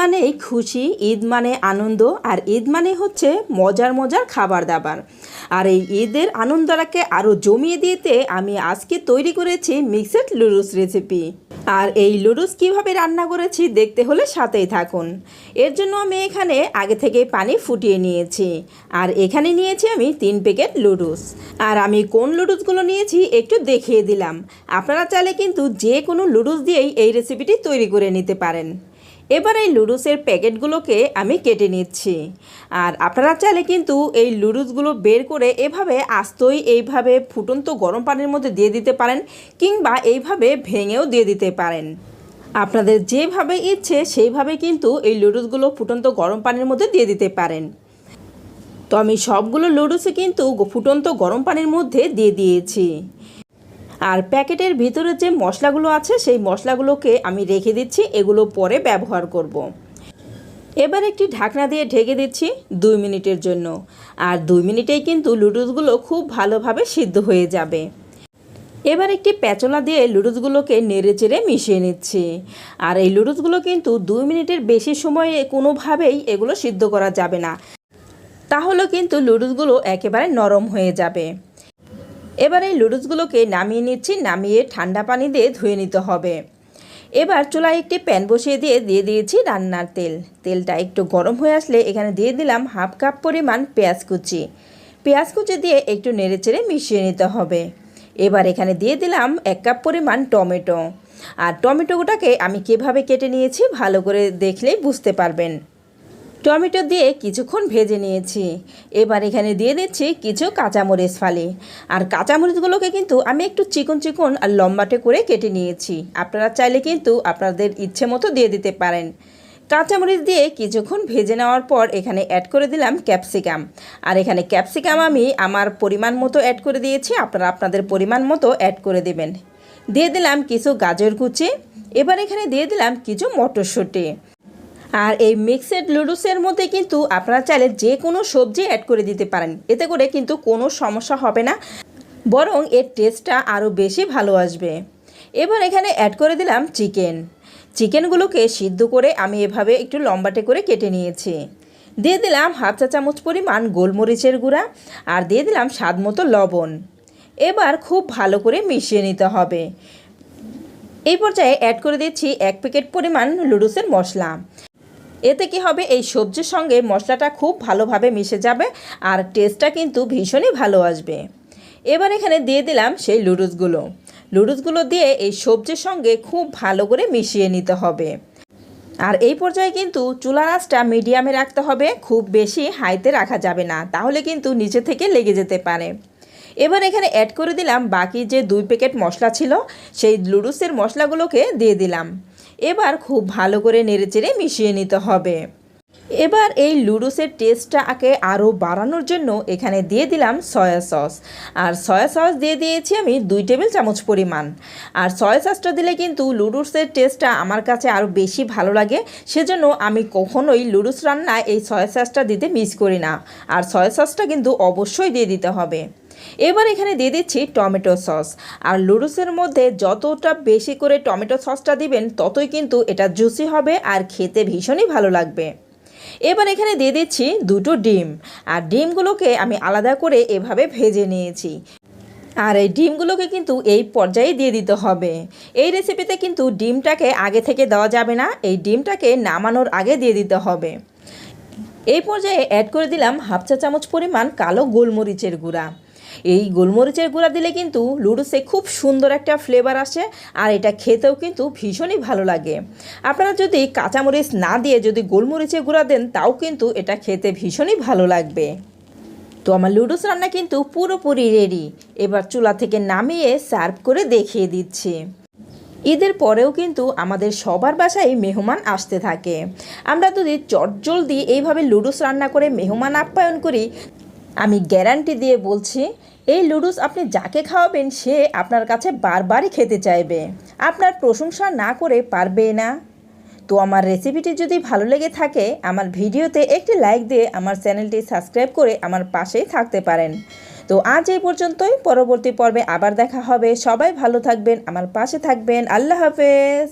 মানেই খুশি, ঈদ মানে আনন্দ, আর ঈদ মানে হচ্ছে মজার মজার খাবার দাবার। আর এই ঈদের আনন্দটাকে আরও জমিয়ে দিতে আমি আজকে তৈরি করেছি মিক্সড লুডুস রেসিপি। আর এই লুডুস কীভাবে রান্না করেছি দেখতে হলে সাথেই থাকুন। এর জন্য আমি এখানে আগে থেকে পানি ফুটিয়ে নিয়েছি। আর এখানে নিয়েছি আমি তিন প্যাকেট লুডুস আর আমি কোন লুডুসগুলো নিয়েছি একটু দেখিয়ে দিলাম। আপনারা চাইলে কিন্তু যে কোনো লুডুস দিয়েই এই রেসিপিটি তৈরি করে নিতে পারেন। এবার এই লুডুসের প্যাকেটগুলোকে আমি কেটে নিচ্ছি। আর আপনারা চাইলে কিন্তু এই লুডুসগুলো বের করে এভাবে আস্তই এইভাবে ফুটন্ত গরম পানির মধ্যে দিয়ে দিতে পারেন কিংবা এইভাবে ভেঙেও দিয়ে দিতে পারেন। আপনাদের যেভাবে ইচ্ছে সেইভাবে কিন্তু এই লুডুসগুলো ফুটন্ত গরম পানির মধ্যে দিয়ে দিতে পারেন। তো আমি সবগুলো লুডুসে কিন্তু ফুটন্ত গরম পানির মধ্যে দিয়ে দিয়েছি। আর প্যাকেটের ভিতরে যে মশলাগুলো আছে, সেই মশলাগুলোকে আমি রেখে দিচ্ছি, এগুলো পরে ব্যবহার করব। এবার একটি ঢাকনা দিয়ে ঢেকে দিচ্ছি দুই মিনিটের জন্য। আর দুই মিনিটেই কিন্তু লুডুসগুলো খুব ভালোভাবে সিদ্ধ হয়ে যাবে। এবার একটি প্যাচলা দিয়ে লুডুসগুলোকে নেড়ে চেড়ে মিশিয়ে নিচ্ছি। আর এই লুডুসগুলো কিন্তু দুই মিনিটের বেশি সময়ে কোনোভাবেই এগুলো সিদ্ধ করা যাবে না। তাহলে কিন্তু লুডুসগুলো একেবারে নরম হয়ে যাবে। এবার এই লুডুসগুলোকে নামিয়ে নিচ্ছি, নামিয়ে ঠান্ডা পানি দিয়ে ধুয়ে নিতে হবে। এবার চুলায় একটি প্যান বসিয়ে দিয়ে দিয়ে দিয়েছি রান্নার তেল। তেলটা একটু গরম হয়ে আসলে এখানে দিয়ে দিলাম হাফ কাপ পরিমাণ পেঁয়াজ কুচি। পেঁয়াজ কুচি দিয়ে একটু নেড়েচেড়ে মিশিয়ে নিতে হবে। এবার এখানে দিয়ে দিলাম এক কাপ পরিমাণ টমেটো। আর টমেটোটাকে আমি কীভাবে কেটে নিয়েছি ভালো করে দেখলেই বুঝতে পারবেন। টমেটো দিয়ে কিছুক্ষণ ভেজে নিয়েছি। এবার এখানে দিয়ে দিচ্ছি কিছু কাঁচামরিচ ফালি। আর কাঁচামরিচগুলোকে কিন্তু আমি একটু চিকন চিকন আর লম্বাটে করে কেটে নিয়েছি। আপনারা চাইলে কিন্তু আপনাদের ইচ্ছে মতো দিয়ে দিতে পারেন। কাঁচামরিচ দিয়ে কিছুক্ষণ ভেজে নেওয়ার পর এখানে অ্যাড করে দিলাম ক্যাপসিকাম আর এখানে ক্যাপসিকাম আমি আমার পরিমাণ মতো অ্যাড করে দিয়েছি। আপনারা আপনাদের পরিমাণ মতো অ্যাড করে দেবেন। দিয়ে দিলাম কিছু গাজর কুচি। এবার এখানে দিয়ে দিলাম কিছু মটরশুঁটি। আর এই মিক্সড লুডুসের মধ্যে কিন্তু আপনারা চাইলে যে কোনো সবজি অ্যাড করে দিতে পারেন। এতে করে কিন্তু কোনো সমস্যা হবে না, বরং এর টেস্টটা আরও বেশি ভালো আসবে। এবার এখানে অ্যাড করে দিলাম চিকেন চিকেনগুলোকে সিদ্ধ করে আমি এভাবে একটু লম্বাটে করে কেটে নিয়েছি। দিয়ে দিলাম হাফ চা চামচ পরিমাণ গোলমরিচের গুঁড়া আর দিয়ে দিলাম স্বাদ মতো লবণ। এবার খুব ভালো করে মিশিয়ে নিতে হবে। এই পর্যায়ে অ্যাড করে দিচ্ছি এক প্যাকেট পরিমাণ লুডুসের মশলা। এতে কি হবে? এই সবজির সঙ্গে মশলাটা খুব ভালোভাবে মিশে যাবে আর টেস্টটা কিন্তু ভীষণই ভালো আসবে। এবার এখানে দিয়ে দিলাম সেই লুডুসগুলো। লুডুসগুলো দিয়ে এই সবজির সঙ্গে খুব ভালো করে মিশিয়ে নিতে হবে। আর এই পর্যায়ে কিন্তু চুলার আঁচটা মিডিয়ামে রাখতে হবে, খুব বেশি হাইতে রাখা যাবে না, তাহলে কিন্তু নিচে থেকে লেগে যেতে পারে। এবার এখানে অ্যাড করে দিলাম বাকি যে দুই প্যাকেট মশলা ছিল, সেই লুডুসের মশলাগুলোকে দিয়ে দিলাম। এবার খুব ভালো করে নেড়েচেড়ে মিশিয়ে নিতে হবে। এবার এই লুডুসের টেস্টটাকে আরও বাড়ানোর জন্য এখানে দিয়ে দিলাম সয়া সস। আর সয়া সস দিয়ে দিয়েছি আমি দুই টেবিল চামচ পরিমাণ। আর সয়া সসটা দিলে কিন্তু লুডুসের টেস্টটা আমার কাছে আরও বেশি ভালো লাগে, সেজন্য আমি কখনোই লুডুস রান্নায় এই সয়া সসটা দিতে মিস করি না। আর সয়া সসটা কিন্তু অবশ্যই দিয়ে দিতে হবে। এবার এখানে দিয়ে দিচ্ছি টমেটো সস। আর লুডুসের মধ্যে যতটা বেশি করে টমেটো সসটা দিবেন, ততই কিন্তু এটা জুসি হবে আর খেতে ভীষণই ভালো লাগবে। এবার এখানে দিয়ে দিচ্ছি দুটো ডিম। আর ডিমগুলোকে আমি আলাদা করে এভাবে ভেজে নিয়েছি। আর এই ডিমগুলোকে কিন্তু এই পর্যায়ে দিয়ে দিতে হবে। এই রেসিপিতে কিন্তু ডিমটাকে আগে থেকে দেওয়া যাবে না, এই ডিমটাকে নামানোর আগে দিয়ে দিতে হবে। এই পর্যায়ে অ্যাড করে দিলাম হাফ চা চামচ পরিমাণ কালো গোলমরিচের গুঁড়া। এই গোলমরিচের গুঁড়া দিলে কিন্তু লুডুসে খুব সুন্দর একটা ফ্লেভার আসে আর এটা খেতেও কিন্তু ভীষণই ভালো লাগে। আপনারা যদি কাঁচামরিচ না দিয়ে যদি গোলমরিচের গুঁড়া দেন, তাও কিন্তু এটা খেতে ভীষণই ভালো লাগবে। তো আমার লুডুস রান্না কিন্তু পুরোপুরি রেডি এবার চুলা থেকে নামিয়ে সার্ভ করে দেখিয়ে দিচ্ছি। ঈদের পরেও কিন্তু আমাদের সবার বাসায় মেহমান আসতে থাকে। আমরা যদি চটজলদি এইভাবে লুডুস রান্না করে মেহমান আপ্যায়ন করি আমি গ্যারান্টি দিয়ে বলছি, এই লুডুস আপনি যাকে খাওয়াবেন সে আপনার কাছে বারবারই খেতে চাইবে। আপনার প্রশংসা না করে পারবে না। তো আমার রেসিপিটি যদি ভালো লেগে থাকে, আমার ভিডিওতে একটি লাইক দিয়ে আমার চ্যানেলটি সাবস্ক্রাইব করে আমার পাশেই থাকতে পারেন। তো আজ এই পর্যন্তই, পরবর্তী পর্বে আবার দেখা হবে। সবাই ভালো থাকবেন, আমার পাশে থাকবেন। আল্লাহ হাফেজ।